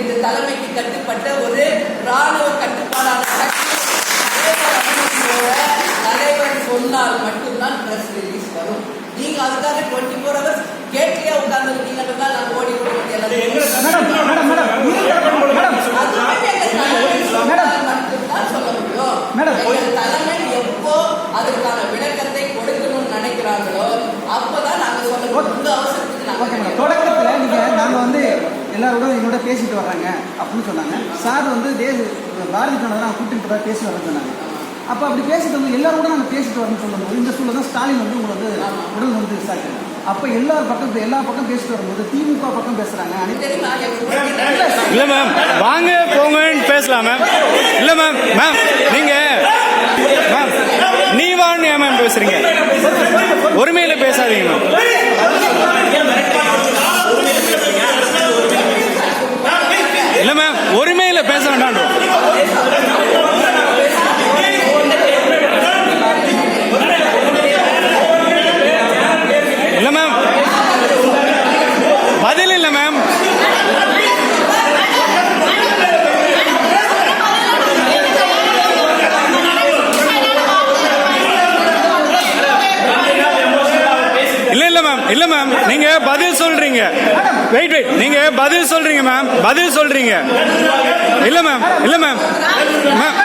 இந்த தலைமைக்கு கட்டுப்பட்ட ஒரு ராணுவ கட்டுப்பாடான தலைவர் சொன்னால் மட்டும்தான் பிரஸ் ரிலீஸ் வரும் நீங்க அதுக்காக டுவெண்ட்டி ஃபோர் ஹவர்ஸ் கேட்லியா உட்கார்ந்து இருக்கீங்கன்னு தான் நான் ஓடி ஓடி மட்டும்தான் சொல்ல முடியும் தலைமை எப்போ அதுக்கான விளக்கத்தை கொடுக்கணும்னு நினைக்கிறாங்களோ அப்பதான் நாங்க சொல்ல முடியும் உங்க அவசரத்துக்கு நாங்க ஓகே மேடம் தொடக்கத்தில் நீங்கள் நாங்கள் வந்து எல்லாரோட எங்களோட பேசிட்டு வர்றாங்க அப்படின்னு சொன்னாங்க. சார் வந்து தேச பாரதி ஜனதா நான் கூட்டிட்டு போய் பேசி வரேன் சொன்னாங்க. அப்போ அப்படி பேசிட்டு வந்து எல்லாரோட நாங்கள் பேசிட்டு வரேன்னு சொல்லும்போது இந்த சூழல் தான் ஸ்டாலின் வந்து உங்களை வந்து உடல் வந்து விசாரிக்கிறாங்க அப்போ எல்லா பக்கம் எல்லா பக்கம் பேசிட்டு வரும்போது திமுக பக்கம் பேசுகிறாங்க அனைத்து இல்ல மேம் வாங்க போங்கன்னு பேசலாம் மேம் இல்ல மேம் மேம் நீங்க மேம் நீ வான்னு ஏன் மேம் பேசுறீங்க? ஒருமையில பேசாதீங்க மேம் இல்ல மேம் ஒருமையில பேச வேண்டாம் இல்ல மேம் பதில் இல்ல மேம் இல்ல மேம் மேம் நீங்க பதில் சொல்றீங்க. வெயிட் வெயிட் நீங்க பதில் சொல்றீங்க மேம் பதில் சொல்றீங்க. இல்ல மேம் இல்ல மேம் மேம்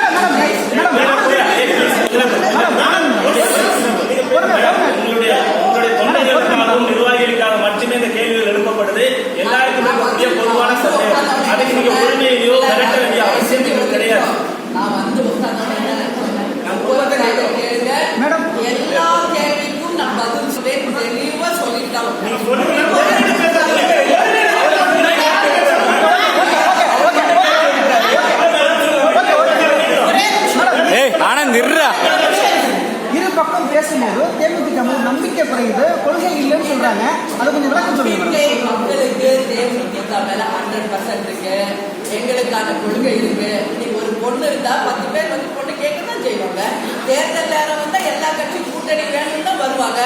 இரு பக்கம் பேசும்போது தேமுதிக நம்பிக்கை குறையுது கொள்கை இல்லைன்னு சொல்றாங்க. அது கொஞ்சம் விளக்கம் சொல்லுங்க. மக்களுக்கு தேமுதிக மேல ஹண்ட்ரட் பர்சன்ட் இருக்கு. எங்களுக்கான கொள்கை இருக்கு. இன்னைக்கு ஒரு பொண்ணு இருந்தா பத்து பேர் வந்து பொண்ணு கேட்க தான் செய்வாங்க. தேர்தல் நேரம் வந்தா எல்லா கட்சியும் கூட்டணி வேணும்னு வருவாங்க.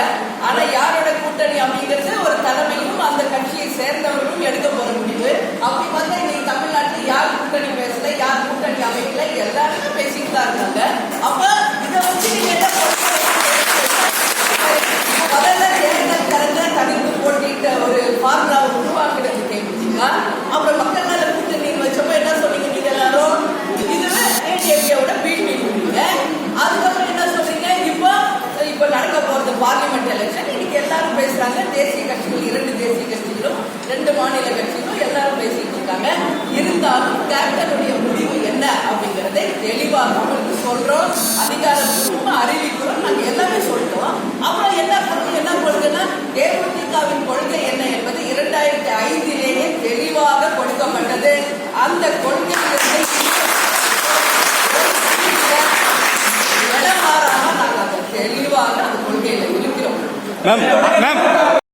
ஆனா யாரோட கூட்டணி அப்படிங்கிறது ஒரு தலைமையும் அந்த கட்சியை சேர்ந்த எடுக்க போற முடிவு அப்படி வந்து இன்னைக்கு தமிழ்நாட்டுல யார் கூட்டணி பேசல யார் கூட்டணி அமைக்கல எல்லாருமே பேசிட்டு தான் இருக்காங்க அப்ப இதை வச்சு நீங்க என்ன முதல்ல தேர்தல் கலந்த தனித்து போட்டிட்ட ஒரு ஃபார்முலாவை உருவாக்குறது தேமுதிக அப்புறம் மக்கள் நல கூட்டணி வச்சப்ப என்ன சொன்னீங்க நீங்க எல்லாரும் இதுல ஏடிஎம்கேவோட பீட் பண்ணிருக்கீங்க அதுக்கப்புறம் என்ன சொல்றீங்க இப்போ இப்போ நடக்க போறது பார்லிமெண்ட் எலெக்ஷன் இன்னைக்கு எல்லாரும் பேசுறாங்க. தேசிய கட்சிகள் இரண்டு தேசிய கட்சிகளும் ரெண்டு மாநில கட்சிகளும் எல்லாரும் பேசிட்டு இருக்காங்க. இருந்தாலும் தேர்தலுடைய முடிவு என்ன அப்படிங்கறதை தெளிவாக உங்களுக்கு சொல்றோம். அதிகாரப்பூர்வமா அறிவிக்கும் Mem, mem,